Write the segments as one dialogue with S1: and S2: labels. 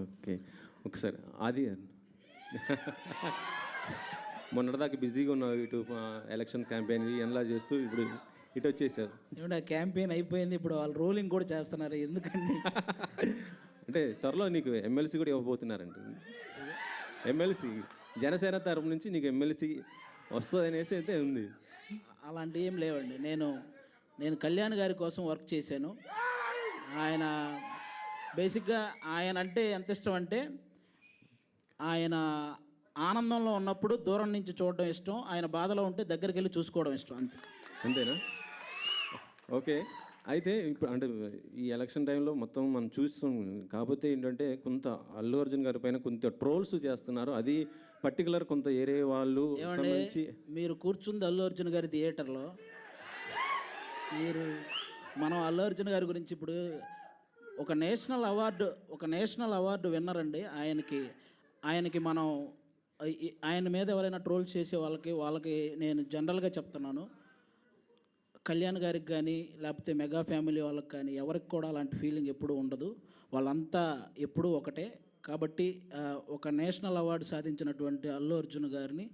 S1: Okay. ఒకసారి ఆది మొన్నటిదాకా బిజీగా ఉన్నావు ఇటు ఎలక్షన్ క్యాంపెయిన్ ఎలా చేస్తూ ఇప్పుడు ఇటు వచ్చేసారు
S2: ఏమంటే ఆ క్యాంపెయిన్ అయిపోయింది ఇప్పుడు వాళ్ళు రోలింగ్ కూడా చేస్తున్నారు ఎందుకండి?
S1: అంటే త్వరలో నీకు ఎమ్మెల్సీ కూడా ఇవ్వబోతున్నారంట ఎమ్మెల్సీ జనసేన తరపు నుంచి నీకు ఎమ్మెల్సీ వస్తుంది అనేసి అయితే ఉంది.
S2: అలాంటి ఏం లేవండి. నేను నేను కళ్యాణ్ గారి కోసం వర్క్ చేశాను. ఆయన బేసిక్గా ఆయన అంటే ఎంత ఇష్టం అంటే ఆయన ఆనందంలో ఉన్నప్పుడు దూరం నుంచి చూడడం ఇష్టం ఆయన బాధలో ఉంటే దగ్గరికి వెళ్ళి చూసుకోవడం ఇష్టం అంతే.
S1: అంతేనా? ఓకే. అయితే ఇప్పుడు అంటే ఈ ఎలక్షన్ టైంలో మొత్తం మనం చూస్తాం కాకపోతే ఏంటంటే కొంత అల్లు అర్జున్ గారి పైన కొంత ట్రోల్స్ చేస్తున్నారు. అది పర్టికులర్ కొంత ఏరే వాళ్ళు
S2: మీరు కూర్చుంది అల్లు అర్జున్ గారి థియేటర్లో మీరు మనం అల్లు అర్జున్ గారి గురించి ఇప్పుడు ఒక నేషనల్ అవార్డు ఒక నేషనల్ అవార్డు విన్నర్ అండి. ఆయనకి ఆయనకి మనం ఆయన మీద ఎవరైనా ట్రోల్ చేసే వాళ్ళకి వాళ్ళకి నేను జనరల్గా చెప్తున్నాను. కళ్యాణ్ గారికి కానీ లేకపోతే మెగా ఫ్యామిలీ వాళ్ళకి కానీ ఎవరికి కూడా అలాంటి ఫీలింగ్ ఎప్పుడూ ఉండదు. వాళ్ళంతా ఎప్పుడూ ఒకటే. కాబట్టి ఒక నేషనల్ అవార్డు సాధించినటువంటి అల్లు అర్జున్ గారిని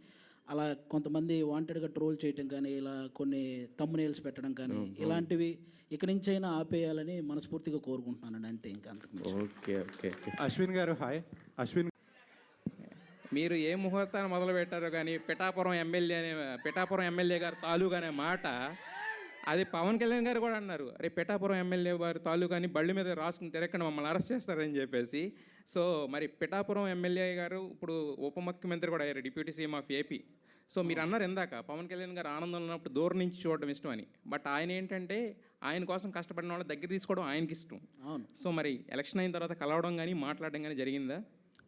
S2: అలా కొంతమంది వాంటెడ్గా ట్రోల్ చేయటం కానీ ఇలా కొన్ని తమ్మునేల్స్ పెట్టడం కానీ ఇలాంటివి ఇక నుంచైనా ఆపేయాలని మనస్ఫూర్తిగా కోరుకుంటున్నానండి అంతే ఇంకా అంతకు
S1: ఓకే ఓకే.
S3: అశ్విన్ గారు హాయ్. అశ్విన్
S4: మీరు ఏ ముహూర్తాన్ని మొదలు పెట్టారో కానీ పిఠాపురం ఎమ్మెల్యే అనే పిఠాపురం ఎమ్మెల్యే గారు తాలూకు అనే మాట అది పవన్ కళ్యాణ్ గారు కూడా అన్నారు అరే పిఠాపురం ఎమ్మెల్యే వారి తాలూకు అని బళ్ళి మీద రాసుకుని తిరగకుండా మమ్మల్ని అరెస్ట్ చేస్తారని చెప్పేసి. సో మరి పిఠాపురం ఎమ్మెల్యే గారు ఇప్పుడు ఉప ముఖ్యమంత్రి కూడా అయ్యారు deputy CM of AP. So మీరు అన్నారు ఇందాక పవన్ కళ్యాణ్ గారు ఆనందంలో ఉన్నప్పుడు దూరం నుంచి చూడడం ఇష్టం అని. బట్ ఆయన ఏంటంటే ఆయన కోసం కష్టపడిన వాళ్ళ దగ్గర తీసుకోవడం ఆయనకి ఇష్టం.
S2: అవును.
S4: సో మరి ఎలక్షన్ అయిన తర్వాత కలవడం కానీ మాట్లాడడం కానీ జరిగిందా?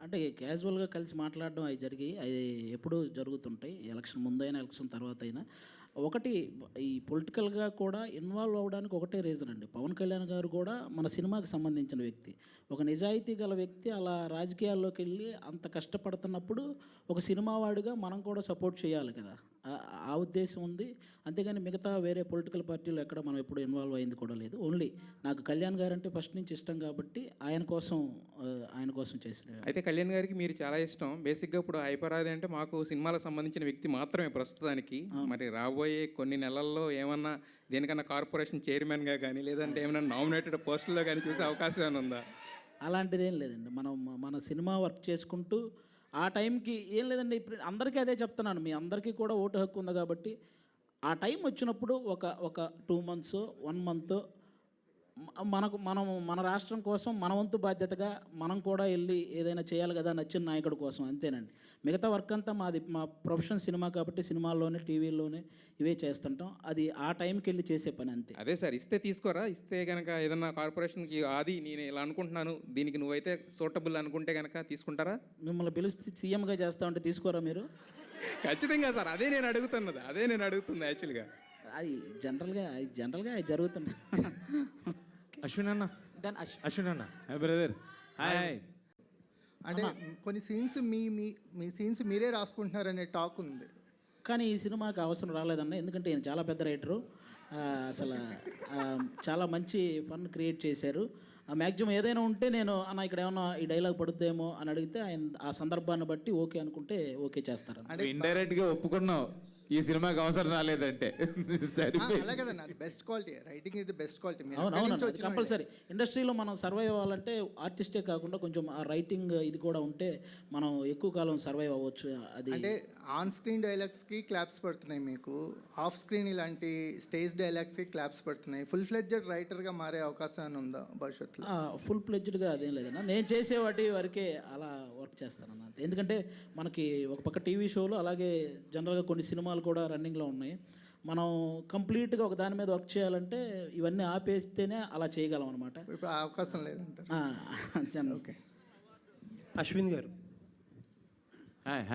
S2: అంటే క్యాజువల్గా కలిసి మాట్లాడడం అవి జరిగి అవి ఎప్పుడూ జరుగుతుంటాయి ఎలక్షన్ ముందైనా ఎలక్షన్ తర్వాత అయినా ఒకటి ఈ పొలిటికల్గా కూడా ఇన్వాల్వ్ అవ్వడానికి ఒకటే రీజన్ అండి. పవన్ కళ్యాణ్ గారు కూడా మన సినిమాకి సంబంధించిన వ్యక్తి. ఒక నిజాయితీ గల వ్యక్తి అలా రాజకీయాల్లోకి వెళ్ళి అంత కష్టపడుతున్నప్పుడు ఒక సినిమా వాడిగా మనం కూడా సపోర్ట్ చేయాలి కదా. ఆ- ఉద్దేశం ఉంది. అంతేగాని మిగతా వేరే పొలిటికల్ పార్టీలు ఎక్కడ మనం ఎప్పుడు ఇన్వాల్వ్ అయింది కూడా లేదు. ఓన్లీ నాకు కళ్యాణ్ గారు అంటే ఫస్ట్ నుంచి ఇష్టం కాబట్టి ఆయన కోసం ఆయన కోసం చేసిన
S4: అయితే కళ్యాణ్ గారికి మీరు చాలా ఇష్టం. బేసిక్గా ఇప్పుడు హైపరాది అంటే మాకు సినిమాలకు సంబంధించిన వ్యక్తి మాత్రమే ప్రస్తుతానికి. మరి రాబోయే కొన్ని నెలల్లో ఏమన్నా దేనికన్నా కార్పొరేషన్ చైర్మన్గా కానీ లేదంటే ఏమైనా నామినేటెడ్ పోస్టుల్లో కానీ చూసే అవకాశం ఏమైనా ఉందా?
S2: అలాంటిదేం లేదండి. మనం మన సినిమా వర్క్ చేసుకుంటూ ఆ టైంకి ఏం లేదండి. ఇప్పుడు అందరికీ అదే చెప్తున్నాను. మీ అందరికీ కూడా ఓటు హక్కు ఉంది కాబట్టి ఆ టైం వచ్చినప్పుడు ఒక ఒక టూ మంత్స్ వన్ మంత్ మనకు మనం మన రాష్ట్రం కోసం మన వంతు బాధ్యతగా మనం కూడా వెళ్ళి ఏదైనా చేయాలి కదా నచ్చిన నాయకుడి కోసం అంతేనండి. మిగతా వర్క్ అంతా మాది మా ప్రొఫెషన్ సినిమా కాబట్టి సినిమాల్లోనే టీవీల్లోనే ఇవే చేస్తుంటాం. అది ఆ టైంకి వెళ్ళి చేసే పని అంతే.
S4: అదే సార్ ఇస్తే తీసుకోరా? ఇస్తే కనుక ఏదన్నా కార్పొరేషన్కి ఆది నేను ఇలా అనుకుంటున్నాను దీనికి నువ్వైతే సూటబుల్ అనుకుంటే కనుక తీసుకుంటారా?
S2: మిమ్మల్ని పిలిస్తే సీఎంగా చేస్తా ఉంటే తీసుకోరా మీరు?
S4: ఖచ్చితంగా సార్ అదే నేను అడుగుతున్నది అదే నేను అడుగుతుంది యాక్చువల్గా.
S2: అది జనరల్గా అది జనరల్గా అది జరుగుతుంది
S3: అశ్విన్ అన్న.
S2: దాని అశ్-
S3: అశ్విన్ అన్న. హాయ్ బ్రదర్ హాయ్
S5: అంటే కొన్ని సీన్స్ మీ మీ మీ సీన్స్ మీరే రాసుకుంటున్నారనే టాక్ ఉంది.
S2: కానీ ఈ సినిమాకి అవసరం రాలేదన్న ఎందుకంటే ఈయన చాలా పెద్ద రైటరు. అసలు చాలా మంచి ఫన్ క్రియేట్ చేశారు. మ్యాక్సిమం ఏదైనా ఉంటే నేను అన్న ఇక్కడ ఏమన్నా ఈ డైలాగ్ పడుద్దేమో అని అడిగితే ఆయన ఆ సందర్భాన్ని బట్టి ఓకే అనుకుంటే ఓకే చేస్తారు
S3: ఇండైరెక్ట్గా ఒప్పుకున్నావు. ఈ సినిమాకి అవసరం రాలేదంటే.
S5: బెస్ట్ క్వాలిటీ రైటింగ్ ఇది బెస్ట్ క్వాలిటీ
S2: కంపల్సరీ ఇండస్ట్రీలో మనం సర్వైవ్ అవ్వాలంటే ఆర్టిస్టే కాకుండా కొంచెం ఆ రైటింగ్ ఇది కూడా ఉంటే మనం ఎక్కువ కాలం సర్వైవ్ అవ్వచ్చు. అది
S5: అంటే ఆన్ స్క్రీన్ డైలాగ్స్కి క్లాప్స్ పడుతున్నాయి మీకు. ఆఫ్ స్క్రీన్ ఇలాంటి స్టేజ్ డైలాగ్స్కి క్లాప్స్ పడుతున్నాయి. ఫుల్ ఫ్లెడ్జెడ్ రైటర్గా మారే అవకాశం ఉందా భవిష్యత్తులో?
S2: ఫుల్ ప్లెడ్జ్డ్గా అదేం లేదన్న. నేను చేసే వాటి వరకే అలా వర్క్ చేస్తాను అంతే ఎందుకంటే మనకి ఒక పక్క టీవీ షోలు అలాగే జనరల్గా కొన్ని సినిమాలు కూడా రన్నింగ్లో ఉన్నాయి. మనం కంప్లీట్గా ఒక దాని మీద వర్క్ చేయాలంటే ఇవన్నీ ఆపేస్తేనే అలా చేయగలం అనమాట
S5: ఇప్పుడు అవకాశం లేదంటారు. Okay
S2: okay.
S6: అశ్విన్ గారు.
S3: హాయ్